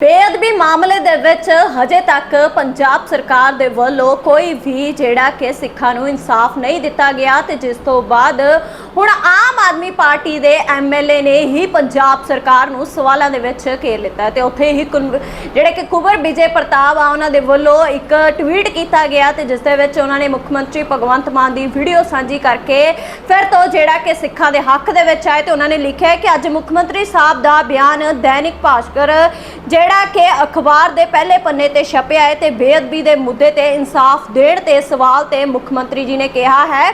ਬੇਅਦਬੀ ਮਾਮਲੇ ਦੇ ਵਿੱਚ ਹਜੇ ਤੱਕ ਪੰਜਾਬ ਸਰਕਾਰ ਦੇ ਵੱਲੋਂ ਕੋਈ ਵੀ ਜਿਹੜਾ ਕਿ ਸਿੱਖਾਂ ਨੂੰ ਇਨਸਾਫ ਨਹੀਂ ਦਿੱਤਾ ਗਿਆ ਤੇ ਜਿਸ ਤੋਂ ਬਾਅਦ ਹੁਣ ਆਮ ਆਦਮੀ ਪਾਰਟੀ ਦੇ ਐਮਐਲਏ ਨੇ ਹੀ ਪੰਜਾਬ ਸਰਕਾਰ ਨੂੰ ਸਵਾਲਾਂ ਦੇ ਵਿੱਚ ਘੇਰ ਲਿੱਤਾ ਹੈ ਤੇ ਉੱਥੇ ਹੀ ਕੁਨ- ਜਿਹੜੇ ਕਿ ਕੁਬਰ ਵਿਜੇ ਪ੍ਰਤਾਪ ਆ, ਉਹਨਾਂ ਦੇ ਵੱਲੋਂ ਇੱਕ ਟਵੀਟ ਕੀਤਾ ਗਿਆ ਤੇ ਜਿਸ ਦੇ ਵਿੱਚ ਉਹਨਾਂ ਨੇ ਮੁੱਖ ਮੰਤਰੀ ਭਗਵੰਤ ਮਾਨ ਦੀ ਵੀਡੀਓ ਸਾਂਝੀ ਕਰਕੇ ਫਿਰ ਤੋਂ ਜਿਹੜਾ ਕਿ ਸਿੱਖਾਂ ਦੇ ਹੱਕ ਦੇ ਵਿੱਚ ਆਏ ਤੇ ਉਹਨਾਂ ਨੇ ਲਿਖਿਆ ਕਿ ਅੱਜ ਮੁੱਖ ਮੰਤਰੀ ਸਾਹਿਬ ਦਾ ਬਿਆਨ ਦੈਨਿਕ ਭਾਸਕਰ, ਜਿਹੜਾ ਕਿ ਅਖਬਾਰ ਦੇ ਪਹਿਲੇ ਪੰਨੇ ਤੇ ਛਪਿਆ ਹੈ ਤੇ ਬੇਅਦਬੀ ਦੇ ਮੁੱਦੇ ਤੇ ਇਨਸਾਫ ਦੇਣ ਤੇ ਸਵਾਲ ਤੇ ਮੁੱਖ ਮੰਤਰੀ ਜੀ ਨੇ ਕਿਹਾ ਹੈ।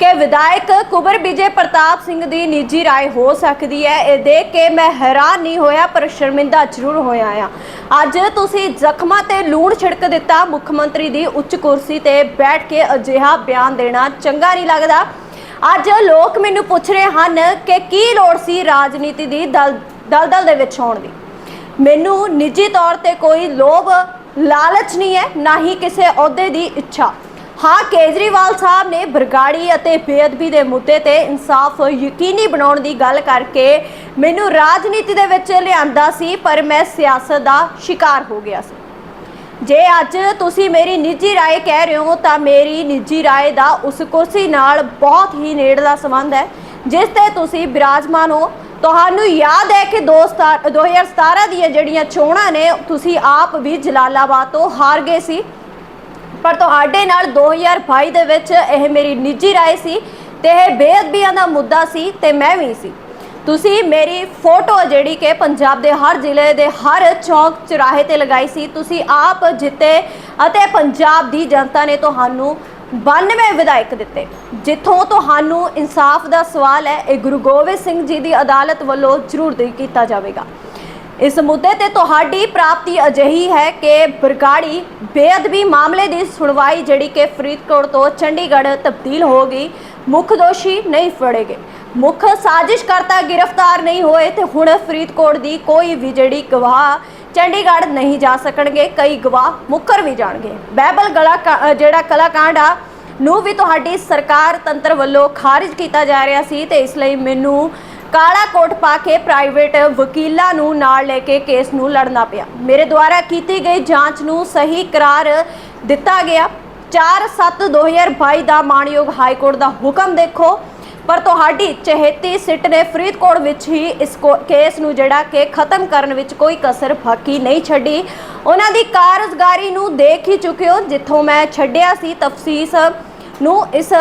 ਕਿ ਵਿਧਾਇਕ ਕੁਬਰ ਵਿਜੇ ਪ੍ਰਤਾਪ ਸਿੰਘ ਦੀ ਨਿੱਜੀ رائے ਹੋ ਸਕਦੀ ਹੈ ਇਹ ਦੇਖ ਕੇ ਮੈਂ ਹੈਰਾਨ ਨਹੀਂ ਹੋਇਆ ਪਰ ਸ਼ਰਮਿੰਦਾ ਜ਼ਰੂਰ ਹੋਇਆ ਆ ਅੱਜ ਤੁਸੀਂ ਜ਼ਖਮਾਂ ਤੇ ਲੂਣ ਛਿੜਕ ਦਿੱਤਾ ਮੁੱਖ ਮੰਤਰੀ ਦੀ ਉੱਚ ਕੁਰਸੀ ਤੇ ਬੈਠ ਕੇ ਅਜਿਹਾ ਬਿਆਨ ਦੇਣਾ ਚੰਗਾ ਨਹੀਂ ਲੱਗਦਾ ਅੱਜ ਲੋਕ ਮੈਨੂੰ ਪੁੱਛ ਰਹੇ ਹਨ ਕਿ ਕੀ ਲੋੜ ਸੀ ਰਾਜਨੀਤੀ ਦੀ ਦਲ ਦਲਦਲ ਦੇ ਵਿੱਚ ਆਉਣ ਦੀ ਮੈਨੂੰ ਨਿੱਜੀ ਤੌਰ ਤੇ ਕੋਈ ਲੋਭ ਲਾਲਚ ਨਹੀਂ ਹੈ ਨਾ ਹੀ ਕਿਸੇ ਅਹੁਦੇ ਦੀ ਇੱਛਾ ਹਾਂ ਕੇਜਰੀਵਾਲ ਸਾਹਿਬ ਨੇ ਬਰਗਾੜੀ ਅਤੇ ਬੇਅਦਬੀ ਦੇ ਮੁੱਦੇ ਤੇ ਇਨਸਾਫ ਯਕੀਨੀ ਬਣਾਉਣ ਦੀ ਗੱਲ ਕਰਕੇ ਮੈਨੂੰ ਰਾਜਨੀਤੀ ਦੇ ਵਿੱਚ ਲਿਆਂਦਾ ਸੀ ਪਰ ਮੈਂ ਸਿਆਸਤ ਦਾ ਸ਼ਿਕਾਰ ਹੋ ਗਿਆ ਸੀ ਜੇ ਅੱਜ ਤੁਸੀਂ ਮੇਰੀ ਨਿੱਜੀ رائے ਕਹਿ ਰਹੇ ਹੋ ਤਾਂ ਮੇਰੀ ਨਿੱਜੀ رائے ਦਾ ਉਸ ਕੁਰਸੀ ਨਾਲ ਬਹੁਤ ਹੀ ਨੇੜਲਾ ਸੰਬੰਧ ਹੈ ਜਿਸ ਤੇ ਤੁਸੀਂ ਬਿਰਾਜਮਾਨ ਹੋ ਤੁਹਾਨੂੰ ਯਾਦ ਹੈ ਕਿ 2017 ਦੀਆਂ ਜਿਹੜੀਆਂ ਚੋਣਾਂ ਨੇ ਤੁਸੀਂ ਆਪ ਵੀ ਜਲਾਲਾਬਾਦ ਤੋਂ ਹਾਰ ਗਏ ਸੀ ਪਰ ਤੁਹਾਡੇ ਨਾਲ 2022 ਦੇ ਵਿੱਚ ਇਹ ਮੇਰੀ ਨਿੱਜੀ رائے ਸੀ ਤੇ ਇਹ ਬੇਅਦਬੀਆਂ ਦਾ ਮੁੱਦਾ ਸੀ ਤੇ ਮੈਂ ਵੀ ਸੀ ਤੁਸੀਂ ਮੇਰੀ ਫੋਟੋ ਜਿਹੜੀ ਕਿ ਪੰਜਾਬ ਦੇ ਹਰ ਜ਼ਿਲ੍ਹੇ ਦੇ ਹਰ ਚੌਕ ਚੁਰਾਹੇ ਤੇ ਲਗਾਈ ਸੀ ਤੁਸੀਂ ਆਪ ਜਿੱਤੇ ਅਤੇ ਪੰਜਾਬ ਦੀ ਜਨਤਾ ਨੇ ਤੁਹਾਨੂੰ 92 ਵਿਧਾਇਕ ਦਿੱਤੇ ਜਿੱਥੋਂ ਤੁਹਾਨੂੰ ਇਨਸਾਫ ਦਾ ਸਵਾਲ ਹੈ ਇਹ ਗੁਰੂ ਗੋਬਿੰਦ ਸਿੰਘ ਜੀ ਦੀ ਅਦਾਲਤ ਵੱਲੋਂ ਜ਼ਰੂਰ ਦੇ ਕੀਤਾ ਜਾਵੇਗਾ ਇਸ ਮੁੱਦੇ ਤੇ ਤੁਹਾਡੀ ਪ੍ਰਾਪਤੀ ਅਜਿਹੀ ਹੈ ਕਿ ਬਰਗਾੜੀ ਬੇਅਦਬੀ ਮਾਮਲੇ ਦੀ ਸੁਣਵਾਈ ਜਿਹੜੀ ਕਿ ਫਰੀਦਕੋਟ ਤੋਂ ਚੰਡੀਗੜ੍ਹ ਤਬਦੀਲ ਹੋ ਗਈ, ਮੁੱਖ ਦੋਸ਼ੀ ਨਹੀਂ ਫੜੇ ਗਏ ਮੁੱਖ ਸਾਜ਼ਿਸ਼ ਕਰਤਾ ਗ੍ਰਿਫਤਾਰ ਨਹੀਂ ਹੋਏ ਤੇ ਹੁਣ ਫਰੀਦਕੋਟ ਦੀ ਕੋਈ ਵੀ ਜਿਹੜੀ ਗਵਾਹ ਚੰਡੀਗੜ੍ਹ ਨਹੀਂ ਜਾ ਸਕਣਗੇ, ਕਈ ਗਵਾਹ ਮੁੱਕਰ ਵੀ ਜਾਣਗੇ। ਬਹਿਬਲ ਗਲਾ ਕਾ- ਜਿਹੜਾ ਕਲਾਕਾਂਡ ਆ, ਨੂੰ ਵੀ ਤੁਹਾਡੀ ਸਰਕਾਰ ਤੰਤਰ ਵੱਲੋਂ ਖਾਰਜ ਕੀਤਾ ਜਾ ਰਿਹਾ ਸੀ ਤੇ ਇਸ ਲਈ ਮੈਨੂੰ ਕਾਲਾ ਕੋਟ ਪਾ ਕੇ ਪ੍ਰਾਈਵੇਟ ਵਕੀਲਾਂ ਨੂੰ ਨਾਲ ਲੈ ਕੇ ਕੇਸ ਨੂੰ ਲੜਨਾ ਪਿਆ। ਮੇਰੇ ਦੁਆਰਾ ਕੀਤੀ ਗਈ ਜਾਂਚ ਨੂੰ ਸਹੀ ਕਰਾਰ ਦਿੱਤਾ ਗਿਆ। 4/7/2022 ਦਾ ਮਾਣਯੋਗ ਹਾਈ ਕੋਰਟ ਦਾ ਹੁਕਮ ਦੇਖੋ, ਪਰ ਤੁਹਾਡੀ ਚਹੇਤੀ ਸਿੱਟ ਨੇ ਫਰੀਦਕੋਟ ਵਿੱਚ ਹੀ ਇਸ ਕੋ- ਕੇਸ ਨੂੰ ਜਿਹੜਾ ਕਿ ਖਤਮ ਕਰਨ ਵਿੱਚ ਕੋਈ ਕਸਰ ਬਾਕੀ ਨਹੀਂ ਛੱਡੀ। ਉਹਨਾਂ ਦੀ ਕਾਰਜਗਾਰੀ ਨੂੰ ਦੇਖ ਹੀ ਚੁੱਕਿਓ, ਜਿੱਥੋਂ ਮੈਂ ਛੱਡਿਆ ਸੀ ਤਫਸੀਸ ਨੂੰ, ਇਸ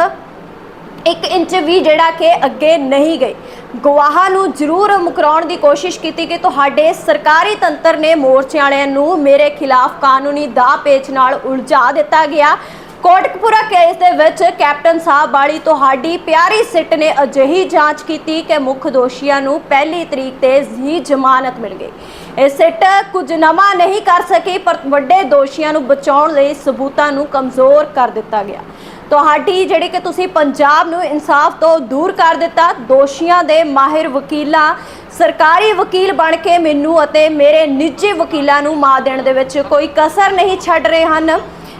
ਇੱਕ ਇੰਚ ਵੀ ਜਿਹੜਾ ਕਿ ਅੱਗੇ ਨਹੀਂ ਗਈ ਗਵਾਹਾਂ ਨੂੰ ਜ਼ਰੂਰ ਮੁਕਰਾਉਣ ਦੀ ਕੋਸ਼ਿਸ਼ ਕੀਤੀ ਕਿ ਤੁਹਾਡੇ ਸਰਕਾਰੀ ਤੰਤਰ ਨੇ ਮੋਰਚੇ ਵਾਲਿਆਂ ਨੂੰ ਮੇਰੇ ਖਿਲਾਫ ਕਾਨੂੰਨੀ ਦਾ ਪੇਚ ਨਾਲ ਉਲਝਾ ਦਿੱਤਾ ਗਿਆ। ਕੋਟਕਪੂਰਾ ਕੇਸ ਦੇ ਵਿੱਚ ਕੈਪਟਨ ਸਾਹਿਬ ਵਾਲੀ ਤੁਹਾਡੀ ਪਿਆਰੀ ਸਿੱਟ ਨੇ ਅਜਿਹੀ ਜਾਂਚ ਕੀਤੀ ਕਿ ਮੁੱਖ ਦੋਸ਼ੀਆਂ ਨੂੰ ਪਹਿਲੀ ਤਰੀਕ ਤੇ ਹੀ ਜ਼ਮਾਨਤ ਮਿਲ ਗਈ। ਇਹ ਸਿੱਟ ਕੁਝ ਨਵਾਂ ਨਹੀਂ ਕਰ ਸਕੀ, ਪਰ ਵੱਡੇ ਦੋਸ਼ੀਆਂ ਨੂੰ ਬਚਾਉਣ ਲਈ ਸਬੂਤਾਂ ਨੂੰ ਕਮਜ਼ੋਰ ਕਰ ਦਿੱਤਾ ਗਿਆ। ਤੁਹਾਡੀ ਜਿਹੜੀ ਕਿ ਤੁਸੀਂ ਪੰਜਾਬ ਨੂੰ ਇਨਸਾਫ ਤੋਂ ਦੂਰ ਕਰ ਦਿੱਤਾ ਦੋਸ਼ੀਆਂ ਦੇ ਮਾਹਿਰ ਵਕੀਲਾਂ ਸਰਕਾਰੀ ਵਕੀਲ ਬਣ ਕੇ ਮੈਨੂੰ ਅਤੇ ਮੇਰੇ ਨਿੱਜੀ ਵਕੀਲਾਂ ਨੂੰ ਮਾਰ ਦੇਣ ਦੇ ਵਿੱਚ ਕੋਈ ਕਸਰ ਨਹੀਂ ਛੱਡ ਰਹੇ ਹਨ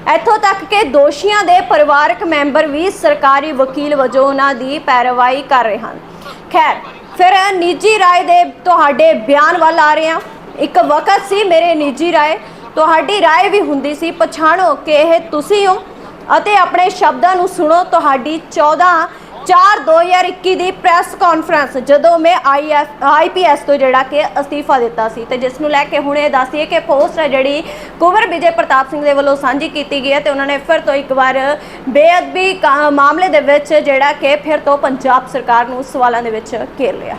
ਇੱਥੋਂ ਤੱਕ ਕਿ ਦੋਸ਼ੀਆਂ ਦੇ ਪਰਿਵਾਰਕ ਮੈਂਬਰ ਵੀ ਸਰਕਾਰੀ ਵਕੀਲ ਵਜੋਂ ਉਹਨਾਂ ਦੀ ਪੈਰਵਾਈ ਕਰ ਰਹੇ ਹਨ ਖੈਰ ਫਿਰ ਨਿੱਜੀ رائے ਦੇ ਤੁਹਾਡੇ ਬਿਆਨ ਵੱਲ ਆ ਰਹੇ ਹਾਂ ਇੱਕ ਵਕਤ ਸੀ ਮੇਰੇ ਨਿੱਜੀ رائے ਤੁਹਾਡੀ رائے ਵੀ ਹੁੰਦੀ ਸੀ ਪਛਾਣੋ ਕਿ ਇਹ ਤੁਸੀਂ ਹੋ ਅਤੇ ਆਪਣੇ ਸ਼ਬਦਾਂ ਨੂੰ ਸੁਣੋ। ਤੁਹਾਡੀ 14 4 2021 ਦੀ ਪ੍ਰੈਸ ਕਾਨਫਰੰਸ, ਜਦੋਂ ਮੈਂ ਆਈਐਫ ਆਈਪੀਐਸ ਤੋਂ ਜਿਹੜਾ ਕਿ ਅਸਤੀਫਾ ਦਿੱਤਾ ਸੀ ਤੇ ਜਿਸ ਨੂੰ ਲੈ ਕੇ ਹੁਣ ਇਹ ਦੱਸੀਏ ਕਿ ਪੋਸਟ ਹੈ ਜਿਹੜੀ ਕੁਵਰ ਵਿਜੇ ਪ੍ਰਤਾਪ ਸਿੰਘ ਦੇ ਵੱਲੋਂ ਸਾਂਝੀ ਕੀਤੀ ਗਈ ਹੈ ਤੇ ਉਹਨਾਂ ਨੇ ਫਿਰ ਤੋਂ ਇੱਕ ਵਾਰ ਬੇਅਦਬੀ ਕਾ- ਮਾਮਲੇ ਦੇ ਵਿੱਚ ਜਿਹੜਾ ਕਿ ਫਿਰ ਤੋਂ ਪੰਜਾਬ ਸਰਕਾਰ ਨੂੰ ਸਵਾਲਾਂ ਦੇ ਵਿੱਚ ਘੇਰ ਲਿਆ।